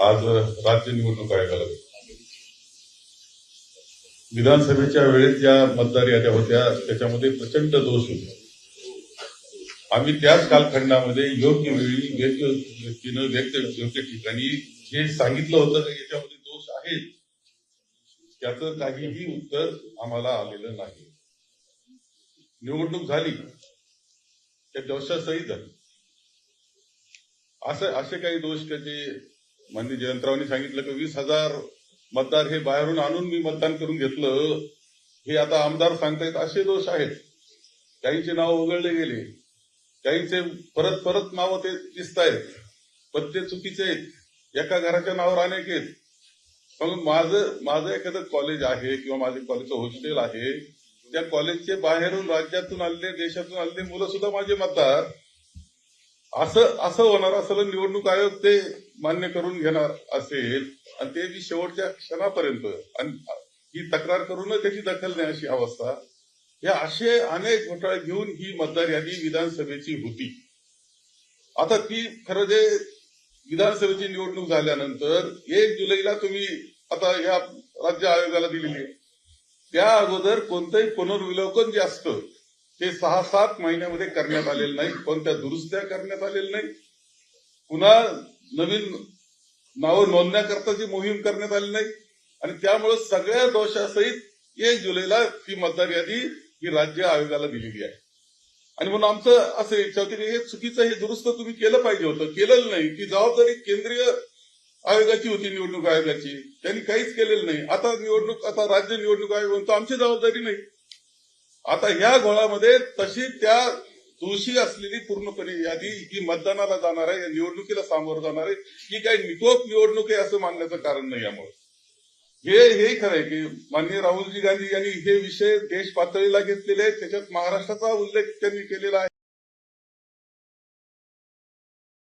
आज राज्य निवडणूक आयोगाला विधानसभेच्या वेळेस ज्या मतदार याद्या होत्या त्याच्यामध्ये प्रचंड दोष होते. आम्ही त्याच कालखंडामध्ये योग्य वेळी योग्य व्यक्तीनं व्यक्त योग्य ठिकाणी जे सांगितलं होतं की याच्यामध्ये दोष आहेत. त्याचं काहीही उत्तर आम्हाला आलेलं नाही. निवडणूक झाली. त्या दोषासहित झाली. असं असे काही दोष त्याचे माननीय जयंतरावांनी सांगितलं की वीस हजार मतदार हे बाहेरून आणून मी मतदान करून घेतलं. हे आता आमदार सांगतायत असे दोष आहेत. काहींचे नाव उघडले गेले. काहींचे परत परत नावं ते दिसत आहेत पण ते चुकीचे आहेत. एका घराच्या नावावर अनेक आहेत. मग माझं माझं एखादं कॉलेज आहे किंवा माझे कॉलेजचं हॉस्टेल आहे. त्या कॉलेजचे बाहेरून राज्यातून आलेले देशातून आलेले मुलं सुद्धा माझे मतदार. असं असं होणार असं निवडणूक आयोग ते मान्य करून घेणार असेल आणि ते बी शेवटच्या क्षणापर्यंत आणि ही तक्रार करूनच त्याची दखल नाही अशी अवस्था या असे अनेक घोटाळे घेऊन ही मतदार यादी विधानसभेची होती. आता ती खरं जे विधानसभेची निवडणूक झाल्यानंतर एक जुलैला तुम्ही आता या राज्य आयोगाला दिलेली आहे. त्या अगोदर कोणतंही पुनर्विलोकन जे असतं ते सहा सात महिन्यामध्ये करण्यात आलेलं नाही कोणत्या दुरुस्त्या करण्यात आलेल्या नाही. पुन्हा नवीन नावं नोंदण्याकरताची मोहीम करण्यात आली नाही आणि त्यामुळे सगळ्या दोषासहित एक जुलैला ती मतदार यादी ही राज्य आयोगाला दिलेली आहे. आणि म्हणून आमचं असं इच्छा होती की हे चुकीचं हे दुरुस्त तुम्ही केलं पाहिजे होतं. केलेलं नाही ती जबाबदारी केंद्रीय आयोगाची होती निवडणूक आयोगाची. त्यांनी काहीच केलेलं नाही. आता निवडणूक आता राज्य निवडणूक आयोग म्हणतो आमची जबाबदारी नाही. आता ह्या घोळामध्ये तशी त्या दोषी असलेली पूर्णपणे यादी ही मतदानाला जाणार आहे या निवडणुकीला सामोरं जाणार आहे ही काही निकोप निवडणूक आहे असं मानण्याचं कारण नाही यामुळे. हे हे खरं आहे की माननीय राहुलजी गांधी यांनी हे विषय देश पातळीला घेतलेले आहेत त्याच्यात महाराष्ट्राचा उल्लेख त्यांनी केलेला आहे.